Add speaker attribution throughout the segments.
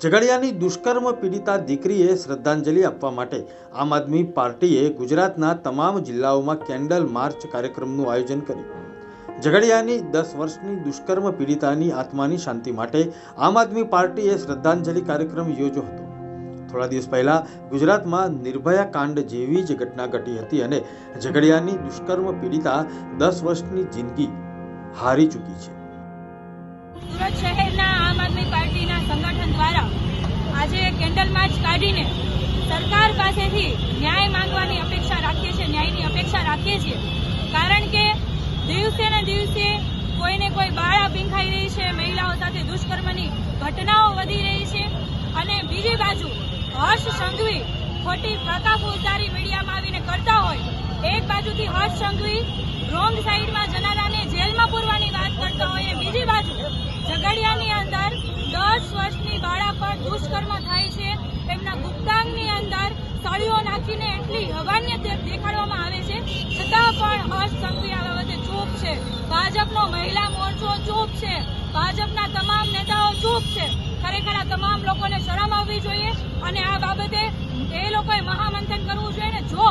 Speaker 1: ઝઘડિયાની દુષ્કર્મ પીડિતા દીકરીએ શ્રદ્ધાંજલિ આપવા માટે આમ આદમી પાર્ટીએ ગુજરાતના તમામ જિલ્લાઓમાં કેન્ડલ માર્ચ કાર્યક્રમનું આયોજન કર્યું. ઝઘડિયાની દસ વર્ષની દુષ્કર્મ પીડિતાની આત્માની શાંતિ માટે આમ આદમી પાર્ટીએ શ્રદ્ધાંજલિ કાર્યક્રમ યોજ્યો હતો. થોડા દિવસ પહેલા ગુજરાતમાં નિર્ભયા કાંડ જેવી જ ઘટના ઘટી હતી અને ઝઘડિયાની દુષ્કર્મ પીડિતા દસ વર્ષની જિંદગી હારી ચૂકી છે.
Speaker 2: સુરત શહેરના આમ આદમી આજે કેન્ડલ માર્ચ કાઢીને સરકાર પાસેથી ન્યાય માંગવાની અપેક્ષા રાખીએ છીએ, ન્યાયની અપેક્ષા રાખીએ છીએ. કારણ કે દિવસે ને દિવસે કોઈને કોઈ બાળા પીંખાઈ રહી છે, મહિલાઓ સાથે દુષ્કર્મની ઘટનાઓ વધી રહી છે અને બીજી બાજુ હર્ષ સંઘવી ખોટી ફાકા ફોજદારી મીડિયામાં આવીને કરતા હોય, એક બાજુથી હર્ષ સંઘવી રોંગ સાઈડમાં જનારાને જેલમાં પૂરવાની વાત કરતા હોય બીજી બાજુ ઝઘડિયાની અંદર દસ વર્ષની બાળા પર દુષ્કર્મ થાય છે એમના ગુપ્તાંગની અંદર સળીઓ નાખીને એટલી અવાન્ય દે- દેખાડવામાં આવે છે છતાં પણ હર્ષ સંઘવી આ બાબતે ચૂપ છે. ભાજપનો મહિલા મોરચો ચૂપ છે. ભાજપના તમામ નેતાઓ ચૂપ છે. ખરેખર આ તમામ લોકોને શરમ આવવી જોઈએ અને આ બાબતે એ લોકોએ મહામંથન કરવું જોઈએ ને જો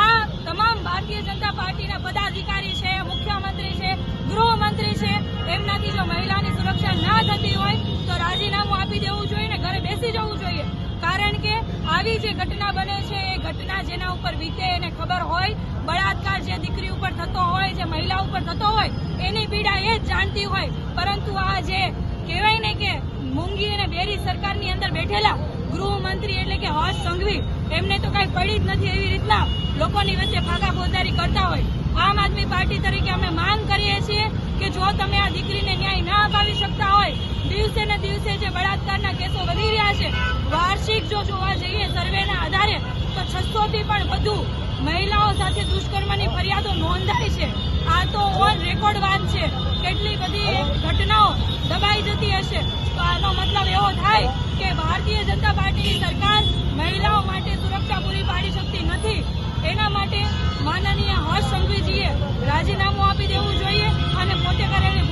Speaker 2: આ તમામ ભારતીય જનતા પાર્ટીના પદાધિકારી છે, મુખ્યમંત્રી છે, ગૃહમંત્રી છે, એમનાથી જો મહિલાની સુરક્ષા ના થતી હોય તો રાજીનામું આપી દેવું જોઈએ ને ઘરે બેસી જવું જોઈએ કારણ કે આવી જે ઘટના બને છે, એ ઘટના જેના ઉપર વીતે એને ખબર હોય, બળાત્કાર જે દીકરી ઉપર થતો હોય, જે મહિલા ઉપર થતો હોય, એની પીડા એ જ જાણતી હોય. પરંતુ આ જે કહેવાય ને કે મૂંગી અને બેરી સરકારની અંદર બેઠેલા ગૃહમંત્રી એટલે કે હર્ષ સંઘવી, એમને તો કઈ પડી જ નથી એવી રીતના લોકોની વચ્ચે ફાકા ફોજદારી કરતા હોય. આમ આદમી પાર્ટી તરીકે અમે માંગ કરીએ છીએ કે જો તમે આ દીકરીને ન્યાય ના અપાવી શકતા હોય, દિવસે ને દિવસે જે બળાત્કારના કેસો વધી છે. વાર્ષિક જો જોવા જઈએ સર્વેના આધારે, તો છસો થી પણ વધુ મહિલાઓ સાથે દુષ્કર્મની ફરિયાદો નોંધાઈ છે. આ તો ઓન રેકોર્ડ વાત છે. કેટલી બધી ઘટનાઓ દબાઈ જતી હશે. તો આનો મતલબ એવો થાય કે ભારતીય જનતા પાર્ટીની સરકાર મહિલાઓ માટે સુરક્ષા પૂરી પાડી શકતી નથી. એના માટે માનનીય હર્ષ સંઘવીજીએ રાજીનામું આપી દેવું જોઈએ અને પોતે કરેલી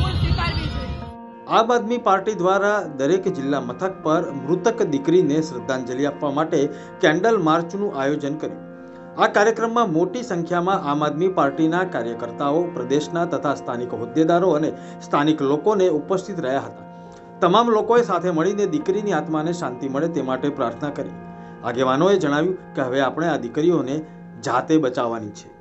Speaker 1: આમ આદમી પાર્ટી દ્વારા દરેક જિલ્લા મથક પર મૃતક દીકરીને શ્રદ્ધાંજલિ આપવા માટે કેન્ડલ માર્ચનું આયોજન કર્યું. આ કાર્યક્રમમાં મોટી સંખ્યામાં આમ આદમી પાર્ટીના કાર્યકર્તાઓ, પ્રદેશના તથા સ્થાનિક હોદ્દેદારો અને સ્થાનિક લોકોને ઉપસ્થિત રહ્યા હતા. તમામ લોકોએ સાથે મળીને દીકરીની આત્માને શાંતિ મળે તે માટે પ્રાર્થના કરી. આગેવાનોએ જણાવ્યું કે હવે આપણે આ દીકરીઓને જાતે બચાવવાની છે.